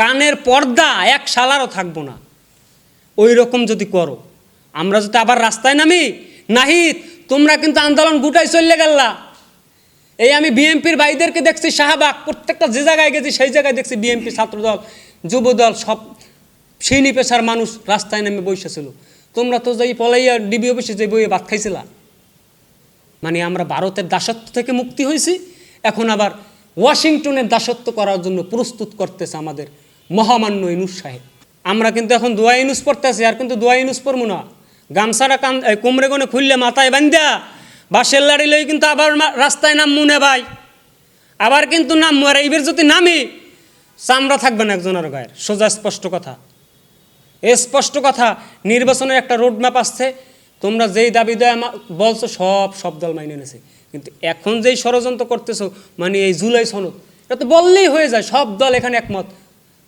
কানের পর্দা এক শালারও থাকব না। ওই রকম যদি করো, আমরা যদি আবার রাস্তায় নামি নাহিত তোমরা কিন্তু আন্দোলন গুটাই চললে গেল্লা। এই আমি বিএনপির ভাইদেরকে দেখছি শাহবাগ, প্রত্যেকটা যে জায়গায় গেছি সেই জায়গায় দেখছি বিএনপি ছাত্রদল, যুবদল, সব শ্রেণি পেশার মানুষ রাস্তায় নেমে বসেছিল তোমরা তো যাই পলাইয়া ডিবি অফিসে যে বইয়ে ভাত খাইছিলা। মানে আমরা ভারতের দাসত্ব থেকে মুক্তি হয়েছি এখন আবার ওয়াশিংটনের দাসত্ব করার জন্য প্রস্তুত করতেছে আমাদের মহামান্য ইনুস সাহেব। আমরা কিন্তু এখন দোয়া ইনুস পড়তেছি, আর কিন্তু দোয়া ইনুস পড়ব না। গামছাটা এই কোমরে কোনে খুললে মাথায় বান্ধা বাসের লাড়ি লই কিন্তু আবার রাস্তায় নাম মুনে ভাই। আবার কিন্তু নাম আর এইবার যদি নামি, চামড়া থাকবে না একজনের গায়ের। সোজা স্পষ্ট কথা। এ স্পষ্ট কথা, নির্বাচনের একটা রোড ম্যাপ আসছে। তোমরা যেই দাবি দেয় বলছো, সব সব দল মাইনে নেছে। কিন্তু এখন যেই ষড়যন্ত্র করতেছো মানে এই জুলাই সনদ, এটা তো বললেই হয়ে যায়, সব দল এখানে একমত।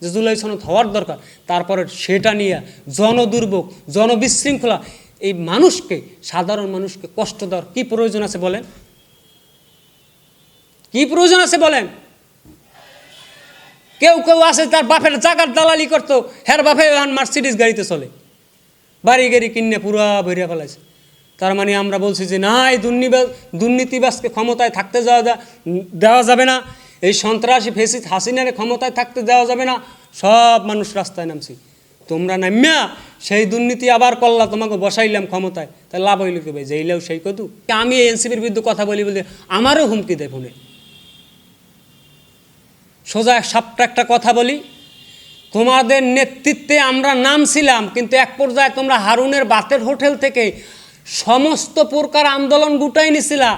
যে জুলাই সনদ হওয়ার দরকার। তারপরে সেটা নিয়ে জনদুর্ভোগ, জনবিশৃঙ্খলা, এই মানুষকে, সাধারণ মানুষকে কষ্ট দেওয়ার কী প্রয়োজন আছে বলেন? কি প্রয়োজন আছে বলেন? কেউ কেউ আছে তার বাপের জাগার দালালি করতো হ্যার বাপে এখন মার্সিডিস গাড়িতে চলে। বাড়ি গাড়ি কিনে পুরা ভরিয়া ফেলাইছে। তার মানে আমরা বলছি যে না, এই দুর্নীবাজ দুর্নীতিবাজকে ক্ষমতায় থাকতে যাওয়া দেওয়া যাবে না। এই সন্ত্রাসী ফেসিস হাসিনারে ক্ষমতায় থাকতে দেওয়া যাবে না। সব মানুষ রাস্তায় নামছি। তোমরা নামিয়া সেই দুর্নীতি আবার করলা, তোমাকে বসাইলাম ক্ষমতায়। তাই লাভ হইল কি ভাই যেইলেও সেই কদু। আমি এই এনসিপির বিরুদ্ধে কথা বলি বলে আমারও হুমকি দেয় ফোনে। সোজা সাপটা একটা কথা বলি। তোমাদের নেতৃত্বে আমরা নামছিলাম, কিন্তু এক পর্যায়ে তোমরা হারুনের বাতের হোটেল থেকে সমস্ত প্রকার আন্দোলন গুটাই নিছিলা।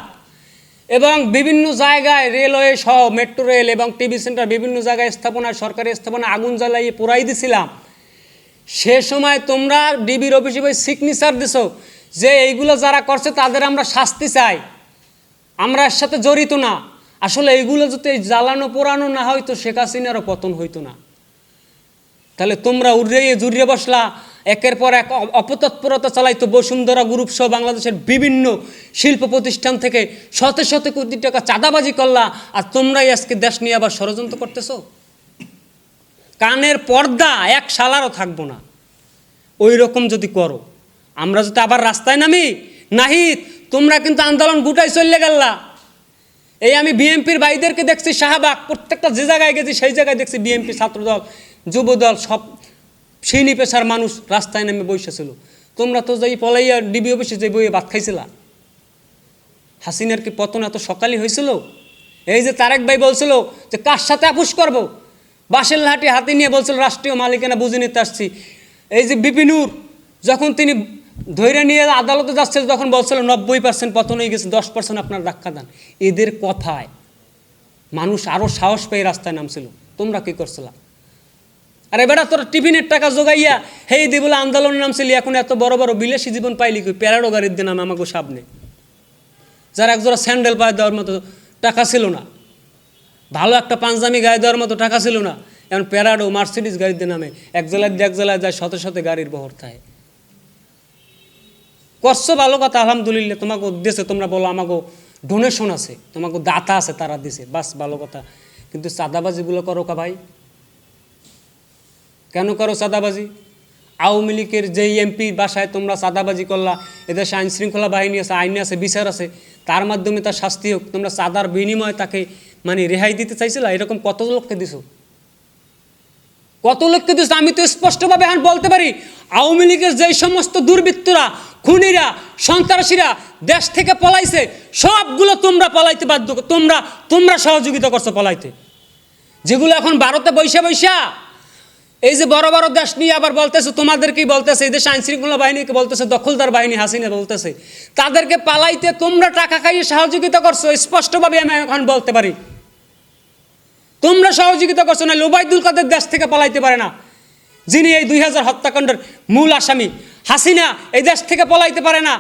এবং বিভিন্ন জায়গায় রেলওয়ে সহ মেট্রো রেল এবং টিভি সেন্টার বিভিন্ন জায়গায় স্থাপনায় সরকারি স্থাপনা আগুন জ্বালাইয়ে পুরাই দিছিলাম। সে সময় তোমরা ডিবির অফিসে বই সিগনেচার দিছো যে এইগুলো যারা করছে তাদের আমরা শাস্তি চাই। আমরা এর সাথে জড়িত না। আসলে এইগুলো যদি জ্বালানো পোড়ানো না হয় তো শেখ হাসিনারও পতন হইতো না। তাহলে তোমরা উড়িয়ে জুড়িয়ে বসলা একের পর এক অপতৎপরতা চালাইতো বসুন্ধরা গ্রুপ সহ বাংলাদেশের বিভিন্ন শিল্প প্রতিষ্ঠান থেকে শত শত কোটি টাকা চাঁদাবাজি করলা। আর তোমরাই আজকে দেশ নিয়ে আবার ষড়যন্ত্র করতেছো? কানের পর্দা এক শালারও থাকব না। ওই রকম যদি করো, আমরা যদি আবার রাস্তায় নামি নাহিত তোমরা কিন্তু আন্দোলন গুটাই চললে গেল্লা। এই আমি বিএনপির ভাইদেরকে দেখছি শাহবাগ, প্রত্যেকটা যে জায়গায় গেছি সেই জায়গায় দেখছি বিএনপি ছাত্রদল, যুবদল, সব শ্রেণি পেশার মানুষ রাস্তায় নেমে বসেছিল। তোমরা তো যাই পলাইয়া ডিবি অফিসে যে বইয়ে ভাত খাইছিলা। হাসিনার কি পতন এত সকালই হয়েছিল এই যে তারেক ভাই বলছিল যে, কার সাথে আপুস করব? বাসের লাঠি হাতে নিয়ে বলছিল, রাষ্ট্রীয় মালিকানা বুঝে নিতে আসছি। এই যে বিপিনুর যখন তিনি ধৈর্য নিয়ে আদালতে যাচ্ছে তখন বলছিল, নব্বই পার্সেন্ট পতন হয়ে গেছে, দশ পার্সেন্ট আপনার ধাক্কা দেন। এদের কথায় মানুষ আরও সাহস পেয়ে রাস্তায় নামছিল। তোমরা কি করছিলা? আরে বেটা, তোর টিফিনের টাকা জোগাইয়া হেই দি বলে আন্দোলন নামছিলি, এখন এত বড় বড় বিলাসী জীবন পাইলি কই? প্যারাডো গাড়ির দিন আমাকে সামনে। যার একজোড়া স্যান্ডেল পায়ে দেওয়ার মতো টাকা ছিল না। ভালো একটা পাঞ্জামি গায়ে দেওয়ার মতো টাকা ছিল না। এখন প্যারাডো মার্সিডিস গাড়িতে নামে এক জেলায় এক জেলায় যায় শত শত গাড়ির বহর থাকে। করছ ভালো কথা, আলহামদুলিল্লাহ তোমাকে দিয়েছে তোমরা বলো আমাকে ডোনেশন আছে তোমাকে দাতা আছে, তারা দিছে। বাস ভালো কথা। কিন্তু চাঁদাবাজিগুলো করো কা ভাই? কেন করো চাঁদাবাজি আওয়ামী লীগের যেই এমপি বাসায় তোমরা চাঁদাবাজি করলা এদের আইন শৃঙ্খলা বাহিনী আছে, আইন আছে, বিচার আছে, তার মাধ্যমে তার শাস্তি হোক, তোমরা চাঁদার বিনিময়ে তাকে মানে রেহাই দিতে চাইছিলা? এরকম কত লোককে দিছো? কত লোককে দিছো? আমি তো স্পষ্টভাবে এখন বলতে পারি, আওয়ামী লীগের যেই সমস্ত দুর্বৃত্তরা, খুনিরা, সন্ত্রাসীরা দেশ থেকে পলাইছে, সবগুলো তোমরা পলাইতে বাধ্য তোমরা তোমরা সহযোগিতা করছ পলাইতে। যেগুলো এখন ভারতে বৈশা বৈশা এই যে বড় বড় দেশ নিয়ে আবার বলতেছে তোমাদেরকেই বলতেছে? এই দেশ আইন শৃঙ্খলা বাহিনীকে বলতেছে? দখলদার বাহিনী হাসিনা বলতেছে। তাদেরকে পালাইতে তোমরা টাকা খাইয়ে সহযোগিতা করছ, স্পষ্টভাবে আমি এখন বলতে পারি। তোমরা সহযোগিতা করছ না, লোবাইদুল কাদের দেশ থেকে পালাইতে পারে না। যিনি এই দুই হাজার হত্যাকাণ্ডের মূল আসামি, হাসিনা এই দেশ থেকে পলাইতে পারে না।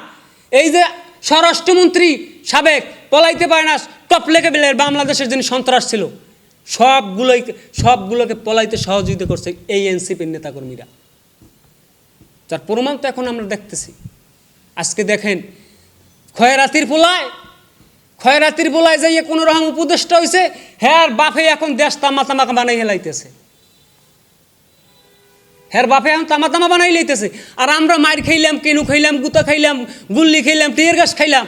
এই যে স্বরাষ্ট্রমন্ত্রী সাবেক পলাইতে পারে না টপ লেভেলের বাংলাদেশের যিনি সন্ত্রাস ছিল। সবগুলোই সবগুলোকে পলাইতে সহযোগিতা করছে এই এনসিপির নেতাকর্মীরা। যার প্রমাণ তো এখন আমরা দেখতেছি। আজকে দেখেন খয়রাতির পোলায় খয়রাতির পোলায় যাইয়ে কোনো রকম উপদেষ্টা হয়েছে হ্যাঁ বাফে এখন দেশ তামা তামাকা বানাই হেলাইতেছে। হের বাপে এখন তামা তামা বানাই লইতেছে আর আমরা মার খাইলাম, কেনু খাইলাম, গুতা খাইলাম, গুল্লি খাইলাম টিয়ার গাছ খাইলাম।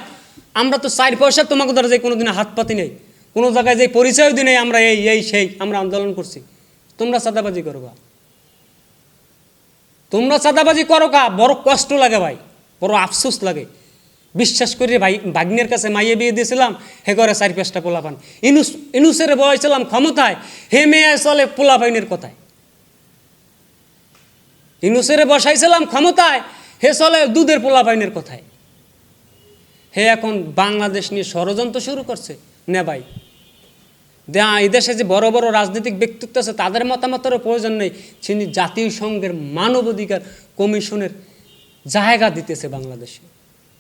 আমরা তো চার পয়সা তোমাকে ধরে যে কোনোদিন হাত পাতি নেই। কোনো জায়গায় যে পরিচয় দিনে আমরা এই এই সেই, আমরা আন্দোলন করছি। তোমরা চাঁদাবাজি করো গা। তোমরা চাঁদাবাজি করো কা বড় কষ্ট লাগে ভাই, বড় আফসোস লাগে। বিশ্বাস করে ভাই, ভাগ্নের কাছে মাইয়ে বিয়ে দিয়েছিলাম, হে করে চারি পাঁচটা পোলা পান ইনুস, ইনুসের বয়ছিলাম ক্ষমতায়, হে মেয়ে চলে পোলা পাইনের কথায়। ইনুসেরে বসাইছিলাম ক্ষমতায়, হে চলে দুধের পোলা পাইনের কথায়। হে এখন বাংলাদেশ নিয়ে ষড়যন্ত্র শুরু করছে। নে ভাই। এই দেশে যে বড় বড় রাজনৈতিক ব্যক্তিত্ব আছে, তাদের মতামতেরও প্রয়োজন নেই। তিনি জাতীয় সংঘের মানবাধিকার কমিশনের জায়গা দিতেছে বাংলাদেশে।